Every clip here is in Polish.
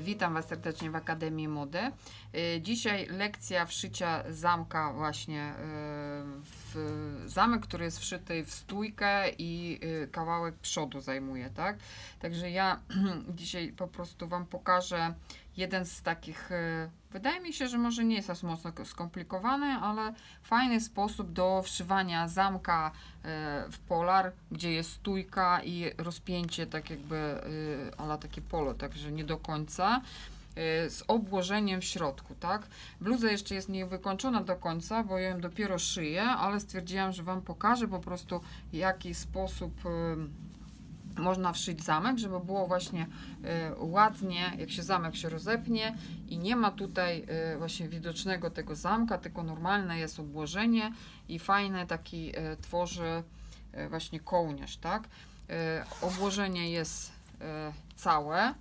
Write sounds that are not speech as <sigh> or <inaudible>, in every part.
Witam Was serdecznie w Akademii Mody. Y, Dzisiaj lekcja wszycia zamka właśnie y, w zamek, który jest wszyty w stójkę i y, kawałek przodu zajmuje, tak? Także ja <clears throat> dzisiaj po prostu Wam pokażę jeden z takich, y, wydaje mi się, że może nie jest aż mocno skomplikowany, ale fajny sposób do wszywania zamka y, w polar, gdzie jest stójka i rozpięcie tak jakby ala takie polo, także nie do końca z obłożeniem w środku, tak? Bluza jeszcze jest niewykończona do końca, bo ja ją dopiero szyję, ale stwierdziłam, że Wam pokażę po prostu, w jaki sposób y, można wszyć zamek, żeby było właśnie y, ładnie, jak się zamek się rozepnie i nie ma tutaj y, właśnie widocznego tego zamka, tylko normalne jest obłożenie i fajne taki y, tworzy y, właśnie kołnierz, tak? Y, obłożenie jest y, całe.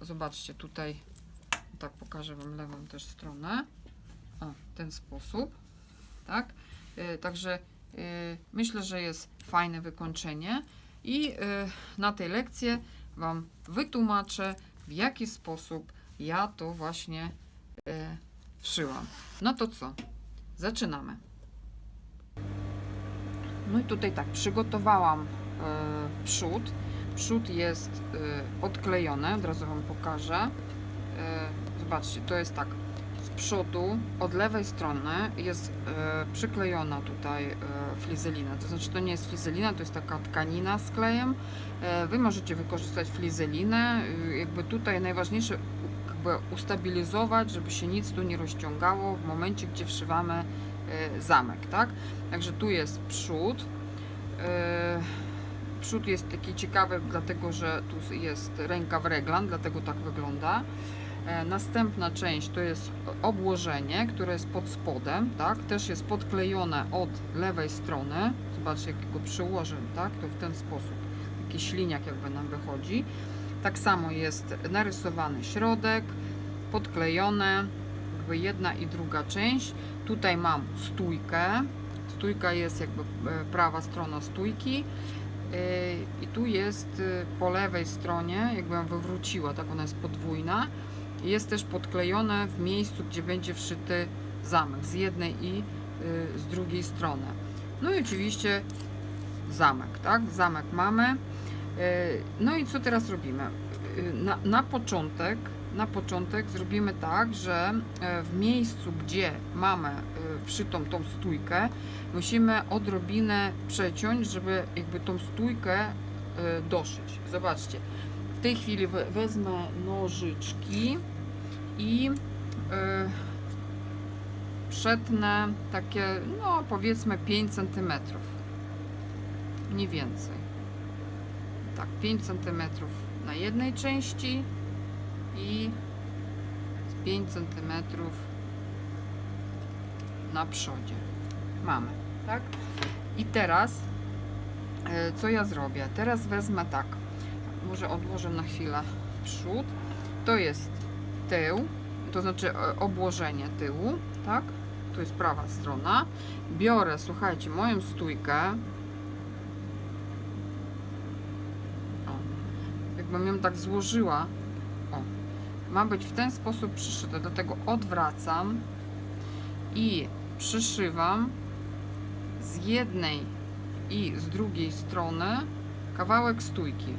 Zobaczcie tutaj, tak pokażę Wam lewą też stronę. O, w ten sposób, tak? Y, Także y, myślę, że jest fajne wykończenie i y, na tej lekcji Wam wytłumaczę, w jaki sposób ja to właśnie y, wszyłam. No to co? Zaczynamy. No i tutaj tak, przygotowałam y, przód. Przód jest y, odklejony, od razu Wam pokażę. Y, zobaczcie, to jest tak. Z przodu, od lewej strony jest y, przyklejona tutaj flizelina. To znaczy, to nie jest flizelina, to jest taka tkanina z klejem. Wy możecie wykorzystać flizelinę. Jakby tutaj najważniejsze jakby ustabilizować, żeby się nic tu nie rozciągało w momencie, gdzie wszywamy zamek, tak? Także tu jest przód. Przód jest taki ciekawy, dlatego że tu jest rękaw reglan, dlatego tak wygląda. E, Następna część to jest obłożenie, które jest pod spodem, tak? Też jest podklejone od lewej strony. Zobaczcie, jak go przyłożę, tak? To w ten sposób. Taki śliniak jakby nam wychodzi. Tak samo jest narysowany środek, podklejone, jakby jedna i druga część. Tutaj mam stójkę. Stójka jest jakby e, prawa strona stójki. I tu jest y, po lewej stronie, jakby ją wywróciła, tak ona jest podwójna. Jest też podklejone w miejscu, gdzie będzie wszyty zamek z jednej i y, z drugiej strony. No i oczywiście zamek, tak? Zamek mamy. Yy, No i co teraz robimy? Na, na początek, na początek zrobimy tak, że w miejscu, gdzie mamy wszytą tą stójkę, musimy odrobinę przeciąć, żeby jakby tą stójkę e, doszyć. Zobaczcie, w tej chwili we- wezmę nożyczki i e, przetnę takie, no powiedzmy 5 cm. Mniej więcej. Tak, 5 cm na jednej części i 5 cm na przodzie. Mamy, tak? I teraz e, co ja zrobię? Teraz wezmę tak. Może odłożę na chwilę przód. To jest tył, to znaczy e, obłożenie tyłu, tak? Tu jest prawa strona. Biorę, słuchajcie, moją stójkę. O, jakbym ją tak złożyła. O, ma być w ten sposób przyszyte. Dlatego odwracam i przyszywam z jednej i z drugiej strony kawałek stójki.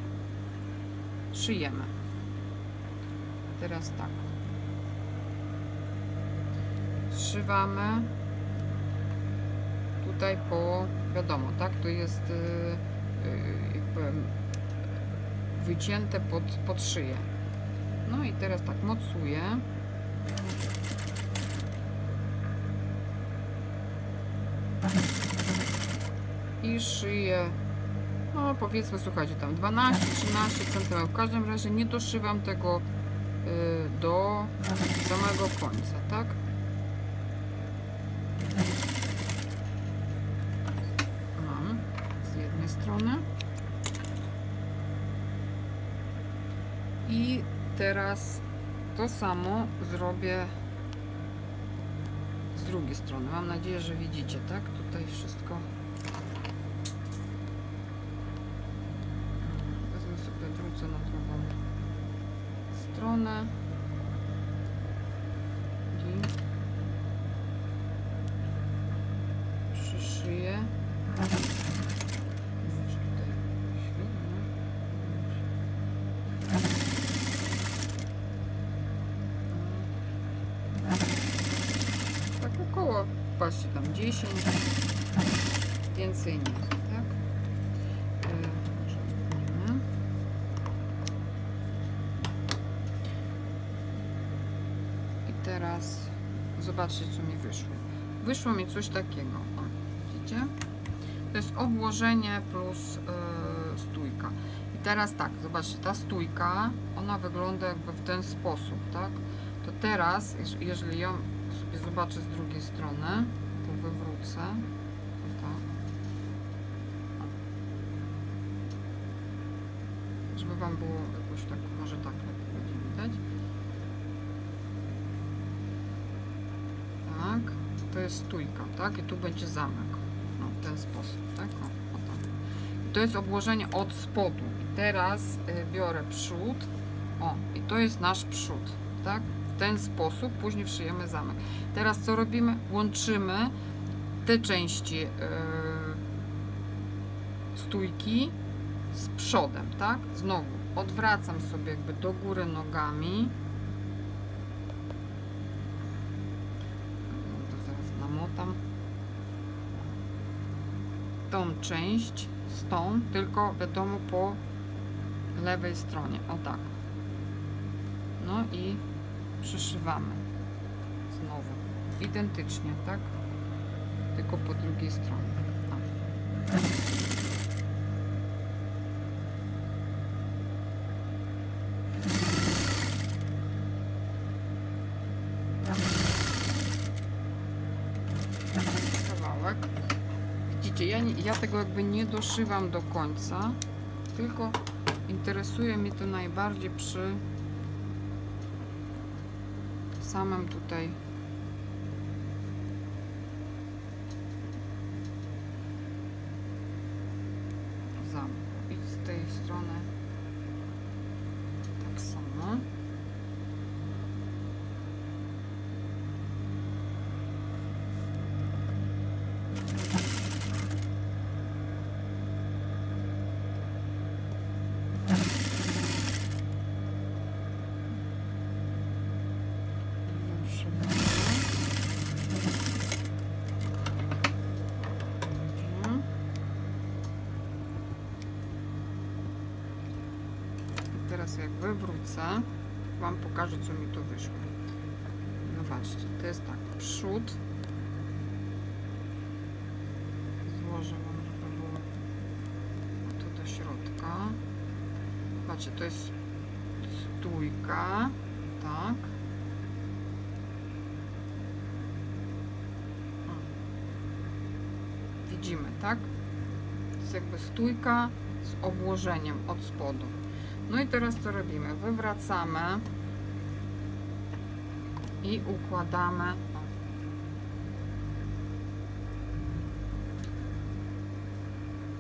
Szyjemy. Teraz tak. Zszywamy tutaj po, wiadomo, tak, to jest y, y, jakby wycięte pod, pod szyję. No i teraz tak mocuję. I szyję. No powiedzmy słuchajcie tam 12-13 cm w każdym razie nie doszywam tego y, do samego końca tak? Mam z jednej strony. I teraz to samo zrobię z drugiej strony. Mam nadzieję, że widzicie tak? Tutaj wszystko Wezmę sobie, wrócę na drugą stronę. I przyszyję. Już tutaj świetnie. Tak około, patrzcie tam 10, więcej nie, tak? Yy, może spróbujmy. I teraz zobaczcie, co mi wyszło. Wyszło mi coś takiego. O, widzicie? To jest obłożenie plus yy, stójka. I teraz tak, zobaczcie, ta stójka, ona wygląda jakby w ten sposób, tak? To teraz, jeż- jeżeli ją sobie zobaczę z drugiej strony, to wywrócę. Tak. Żeby Wam było jakoś tak, może tak lepiej będzie widać. Tak, to jest stójka, tak? I tu będzie zamek. No, w ten sposób, tak? O, o tak. I to jest obłożenie od spodu. I teraz y, biorę przód. O, i to jest nasz przód, tak? W ten sposób później wszyjemy zamek. Teraz co robimy? Łączymy te części yy, stójki z przodem, tak? Znowu odwracam sobie jakby do góry nogami. No To zaraz namotam. Tą część z tą, tylko wiadomo po lewej stronie. O tak. No i przyszywamy. Znowu. Identycznie, tak? Tylko po drugiej stronie. O. Kawałek. Widzicie, ja, ja tego jakby nie doszywam do końca, tylko interesuje mnie to najbardziej przy samym tutaj zamku. I z tej strony tak samo. Mhm. I Teraz jak wywrócę, Wam pokażę, co mi tu wyszło. Zobaczcie, to jest tak, przód. Złożę Wam, żeby było tu do środka. Zobaczcie, to jest stójka, tak. Widzimy, tak? To jest jakby stójka z obłożeniem od spodu. No i teraz co robimy? Wywracamy i układamy.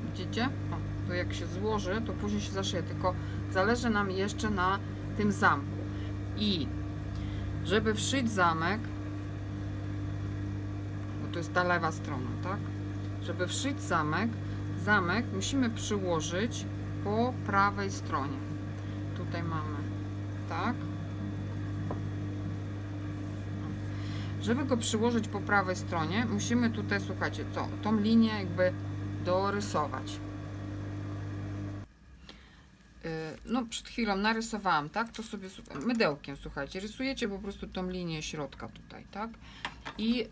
Widzicie? O, to jak się złoży, to później się zaszyje, tylko zależy nam jeszcze na tym zamku. I żeby wszyć zamek, bo to jest ta lewa strona, tak? Żeby wszyć zamek, zamek musimy przyłożyć po prawej stronie. Tutaj mamy tak. Żeby go przyłożyć po prawej stronie, musimy tutaj, słuchajcie, co? Tą linię jakby dorysować. Yy, No, przed chwilą narysowałam, tak? To sobie mydełkiem, słuchajcie, rysujecie po prostu tą linię środka tutaj, tak? I y,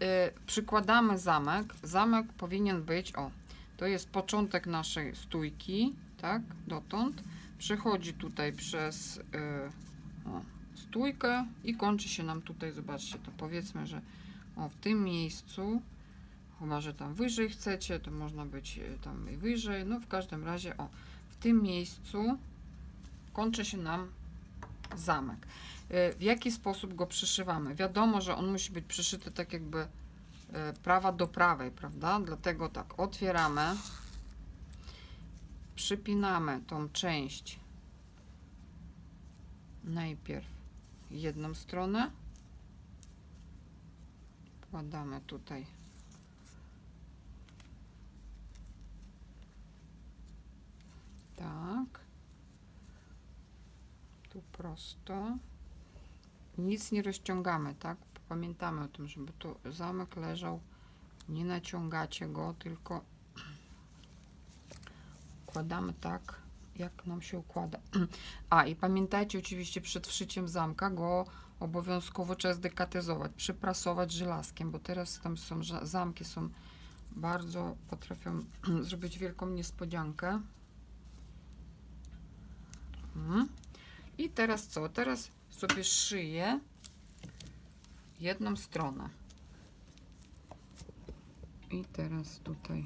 przykładamy zamek. Zamek powinien być, o, to jest początek naszej stójki, tak? Dotąd. Przechodzi tutaj przez y, o, stójkę i kończy się nam tutaj, zobaczcie, to powiedzmy, że o, w tym miejscu, chyba, że tam wyżej chcecie, to można być y, tam i wyżej, no w każdym razie, o, w tym miejscu kończy się nam zamek. Y, W jaki sposób go przyszywamy? Wiadomo, że on musi być przyszyty tak jakby y, prawa do prawej, prawda? Dlatego tak, otwieramy, przypinamy tą część najpierw jedną stronę. Wkładamy tutaj. Tak. Tu prosto. Nic nie rozciągamy, tak? Pamiętamy o tym, żeby tu zamek leżał. Nie naciągacie go, tylko układamy tak, jak nam się układa. <clears throat> A i pamiętajcie oczywiście przed wszyciem zamka go obowiązkowo trzeba zdekatyzować, przyprasować żelazkiem, bo teraz tam są zamki są bardzo potrafią <clears throat> zrobić wielką niespodziankę. Mhm. I teraz co? Teraz sobie szyję jedną stronę. I teraz tutaj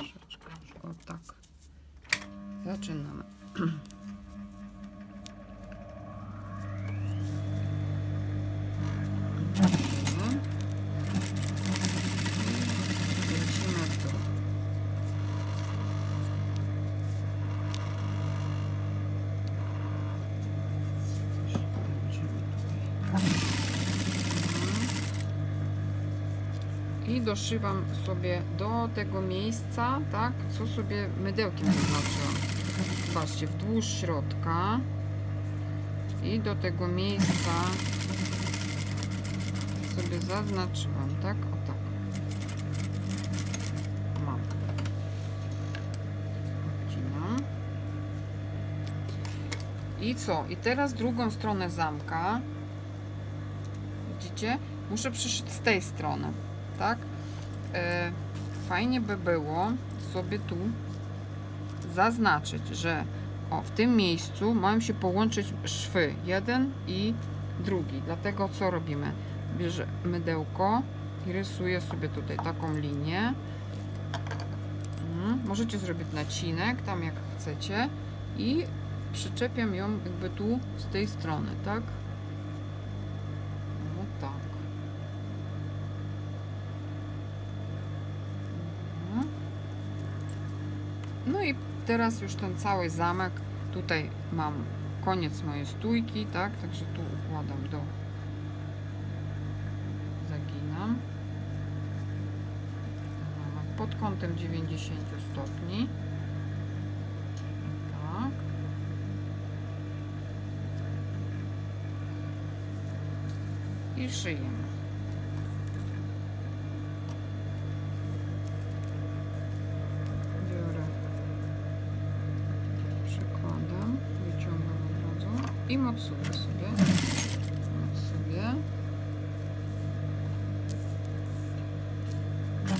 troszeczkę o tak. Zaczynamy. Mhm. Lecimy w dół. Coś będziemy tutaj. Mhm. I doszywam sobie do tego miejsca, tak, co sobie mydełkiem zaznaczyłam. Zobaczcie, wzdłuż środka i do tego miejsca sobie zaznaczyłam, tak, o tak. Mam. Odcinam. I co? I teraz drugą stronę zamka. Widzicie? Muszę przyszyć z tej strony, tak? E, fajnie by było sobie tu zaznaczyć, że o, w tym miejscu mają się połączyć szwy, jeden i drugi. Dlatego co robimy? Bierze mydełko i rysuję sobie tutaj taką linię. Mhm. Możecie zrobić nacinek, tam jak chcecie i przyczepiam ją jakby tu z tej strony, tak? No tak. Mhm. No i teraz już ten cały zamek, tutaj mam koniec mojej stójki, tak? Także tu układam do zaginam. Pod kątem 90 stopni. Tak. I szyjemy. Biorę, przykładam, wyciągam od razu i mopsuję sobie. Mopsuję. Tak.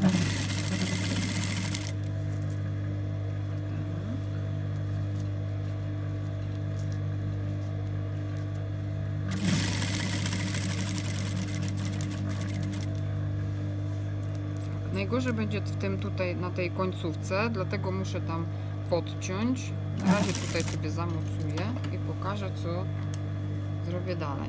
Tak. Najgorzej będzie w tym tutaj na tej końcówce, dlatego muszę tam podciąć. Na razie tutaj sobie zamocuję i pokażę co zrobię dalej.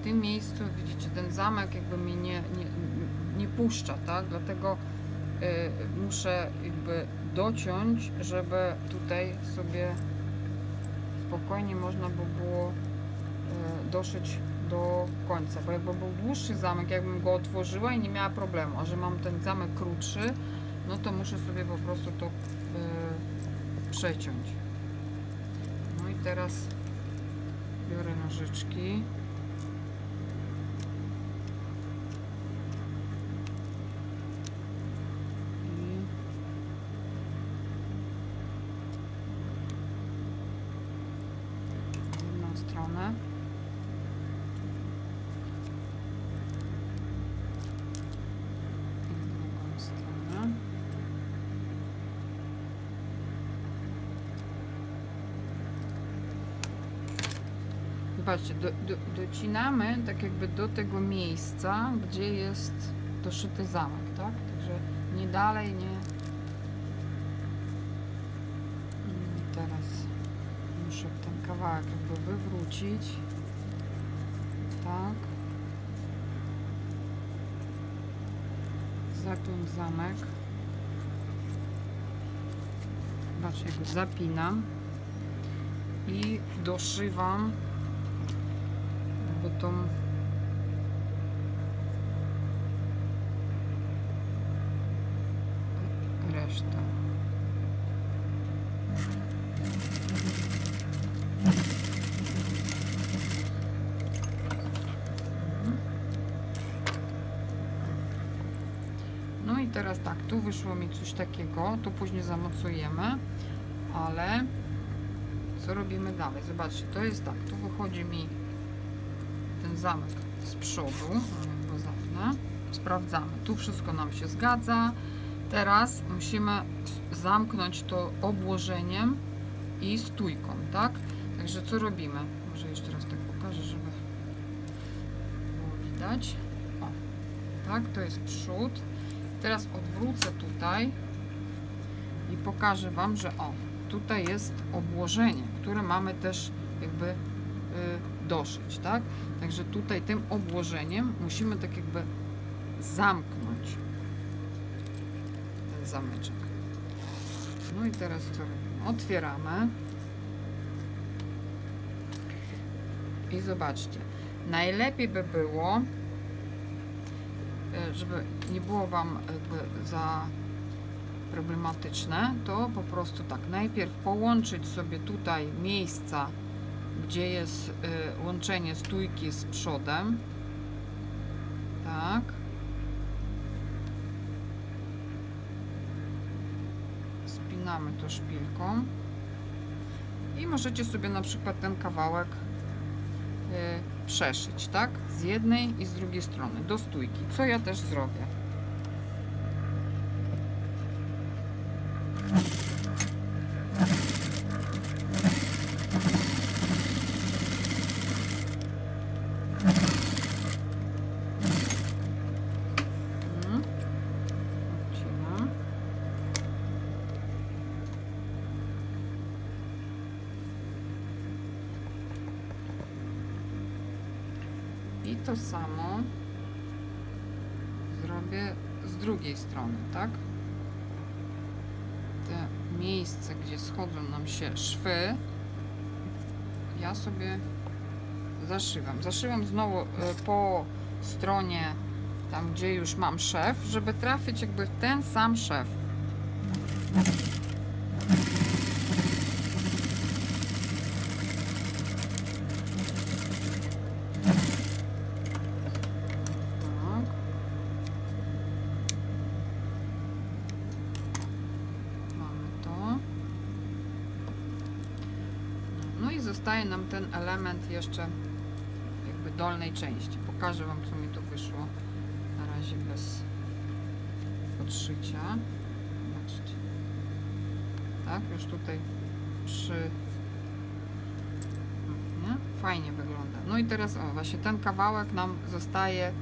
W tym miejscu widzicie ten zamek jakby mnie nie, nie, nie puszcza, tak? Dlatego y, muszę jakby dociąć, żeby tutaj sobie spokojnie można by było y, doszyć do końca, bo jakby był dłuższy zamek, jakbym go otworzyła i nie miała problemu, a że mam ten zamek krótszy, no to muszę sobie po prostu to y, przeciąć. No i teraz biorę nożyczki. I jedną stronę. I drugą stronę. Zobaczcie, do, do, docinamy tak jakby do tego miejsca, gdzie jest doszyty zamek, tak? Także nie dalej, nie. I teraz muszę ten kawałek jakby wywrócić. Tak. Zapiąć zamek. Zobaczcie, go zapinam i doszywam tą resztę. No i teraz tak, tu wyszło mi coś takiego, tu później zamocujemy, ale co robimy dalej? Zobaczcie, to jest tak, tu wychodzi mi zamek z przodu, go zapnę, sprawdzamy, tu wszystko nam się zgadza, teraz musimy zamknąć to obłożeniem i stójką, tak? Także co robimy? Może jeszcze raz tak pokażę, żeby było widać. O, tak, to jest przód. Teraz odwrócę tutaj i pokażę Wam, że o, tutaj jest obłożenie, które mamy też jakby y, doszyć, tak? Także tutaj tym obłożeniem musimy tak jakby zamknąć ten zamyczek. No i teraz co robimy? Otwieramy i zobaczcie, najlepiej by było e, żeby nie było Wam jakby za problematyczne, to po prostu tak, najpierw połączyć sobie tutaj miejsca, gdzie jest y, łączenie stójki z przodem. Tak. Spinamy to szpilką. I możecie sobie na przykład ten kawałek y, przeszyć, tak? Z jednej i z drugiej strony do stójki, co ja też zrobię. Mhm. Odcinam. I to samo zrobię z drugiej strony, tak? Te miejsce, gdzie schodzą nam się szwy, ja sobie zaszywam. Zaszywam znowu y, po stronie tam, gdzie już mam szef, żeby trafić jakby w ten sam szef. Tak. Mamy to. No i zostaje nam ten element jeszcze jakby dolnej części. Pokażę Wam, co mi tu wyszło. Na razie bez podszycia. Zobaczcie. Tak, już tutaj przy... Nie? Fajnie wygląda. No i teraz, o, właśnie ten kawałek nam zostaje e,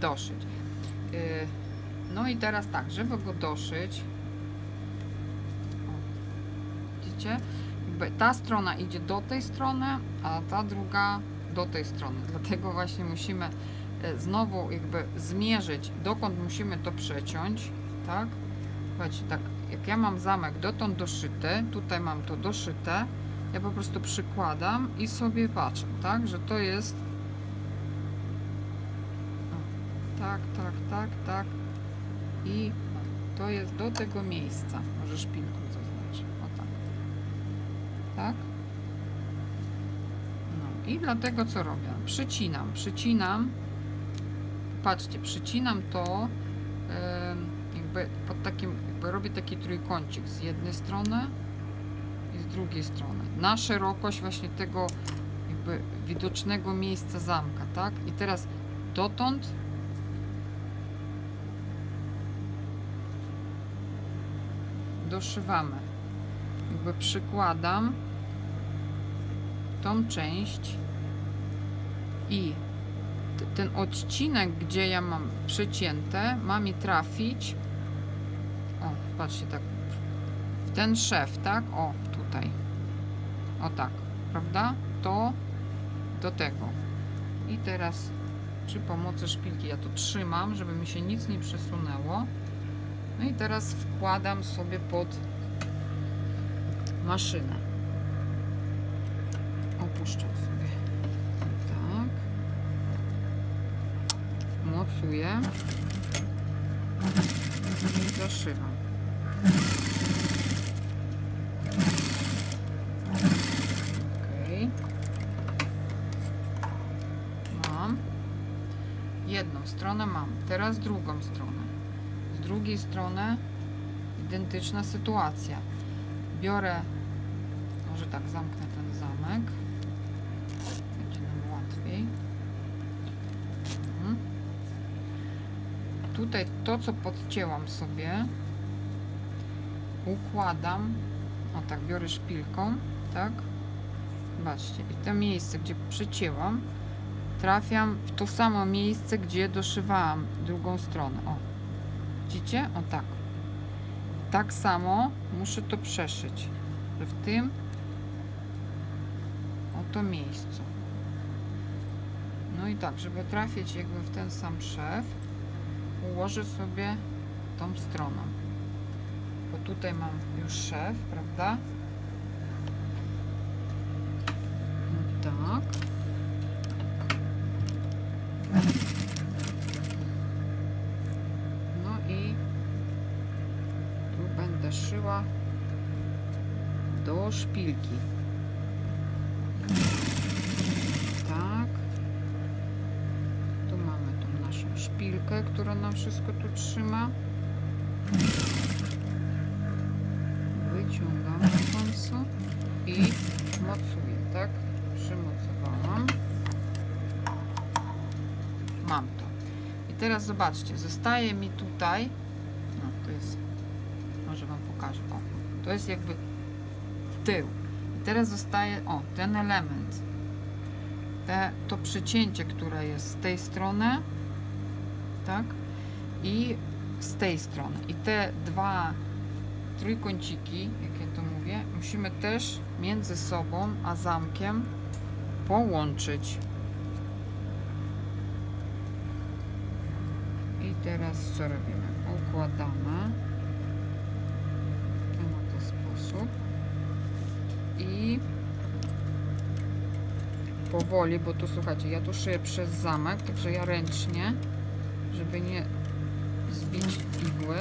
doszyć. E, no i teraz tak, żeby go doszyć, o, widzicie, jakby ta strona idzie do tej strony, a ta druga do tej strony. Dlatego właśnie musimy e, znowu jakby zmierzyć, dokąd musimy to przeciąć, tak? Słuchajcie, tak, jak ja mam zamek dotąd doszyty, tutaj mam to doszyte, ja po prostu przykładam i sobie patrzę, tak, że to jest tak, tak, tak, tak i to jest do tego miejsca, może szpilką tak, no i dlatego co robię, przycinam, przycinam, patrzcie, przycinam to jakby pod takim, jakby robię taki trójkącik z jednej strony i z drugiej strony. Na szerokość właśnie tego jakby widocznego miejsca zamka, tak? I teraz dotąd doszywamy. Jakby przykładam tą część i ten odcinek, gdzie ja mam przecięte, ma mi trafić. O, patrzcie, tak. W ten szef, tak? O, tutaj. O tak, prawda? To do tego. I teraz przy pomocy szpilki ja to trzymam, żeby mi się nic nie przesunęło. No i teraz wkładam sobie pod maszynę. Opuszczam sobie. Tak. Mocuję. I zaszywam. Mam. Jedną stronę mam. Teraz drugą stronę. Z drugiej strony identyczna sytuacja. Biorę, może tak zamknę ten zamek. Łatwiej. Mhm. Tutaj to, co podcięłam sobie, układam. O tak, biorę szpilką, tak? Zobaczcie, i to miejsce, gdzie przycięłam, trafiam w to samo miejsce, gdzie doszywałam drugą stronę. O, widzicie? O tak. Tak samo muszę to przeszyć. W tym oto miejscu. No i tak, żeby trafić jakby w ten sam szef, ułożę sobie tą stroną. Bo tutaj mam już szef, prawda? No tak. No i tu będę szyła do szpilki. Tak. Tu mamy tą naszą szpilkę, która nam wszystko tu trzyma. Wyciągam na końcu i mocuję, tak? Przymocowałam. Mam to. I teraz zobaczcie, zostaje mi tutaj. No, to jest. Może Wam pokażę. O, to jest jakby tył. I teraz zostaje, o, ten element. Te, to przecięcie, które jest z tej strony, tak? I z tej strony. I te dwa trójkąciki, jak ja to mówię, musimy też między sobą a zamkiem połączyć. I teraz co robimy? Układamy w ten sposób i powoli, bo tu słuchajcie, ja tu szyję przez zamek, także ja ręcznie, żeby nie zbić igły.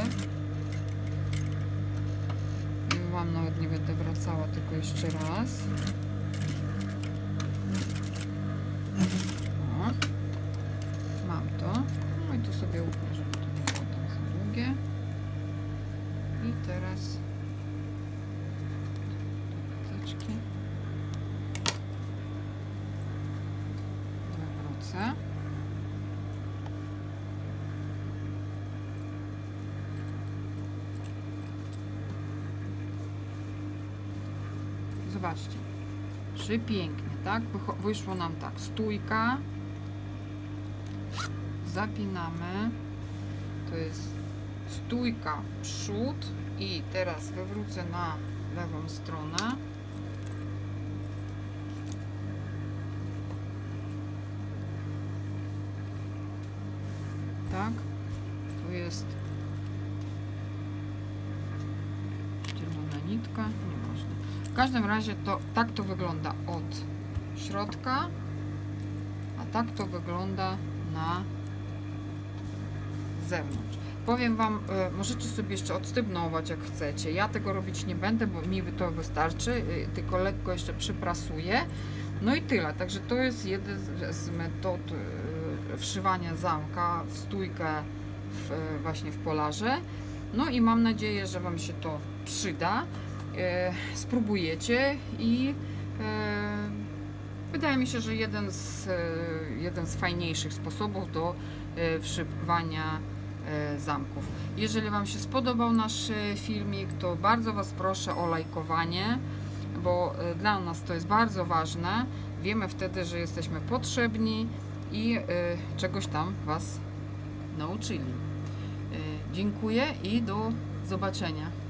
Wam nawet nie będę wracała, tylko jeszcze raz. O. Mam to. No i tu sobie upnę, żeby to nie było tam za długie. I teraz koteczki. Wywrócę. Zobaczcie. Przepięknie, tak? Wyszło nam tak. Stójka. Zapinamy. To jest stójka przód i teraz wywrócę na lewą stronę. Tak. Tu jest czerwona nitka. Nieważne. W każdym razie to tak to wygląda od środka, a tak to wygląda na zewnątrz. Powiem Wam, e, możecie sobie jeszcze odstybnować jak chcecie. Ja tego robić nie będę, bo mi to wystarczy, e, tylko lekko jeszcze przyprasuję. No i tyle. Także to jest jeden z- metod e, wszywania zamka w stójkę w, właśnie w polarze. No i mam nadzieję, że Wam się to przyda. E, Spróbujecie i e, wydaje mi się, że jeden z, e, jeden z fajniejszych sposobów do wszywania zamków. Jeżeli Wam się spodobał nasz filmik, to bardzo Was proszę o lajkowanie, bo dla nas to jest bardzo ważne. Wiemy wtedy, że jesteśmy potrzebni i czegoś tam Was nauczyli. Dziękuję i do zobaczenia.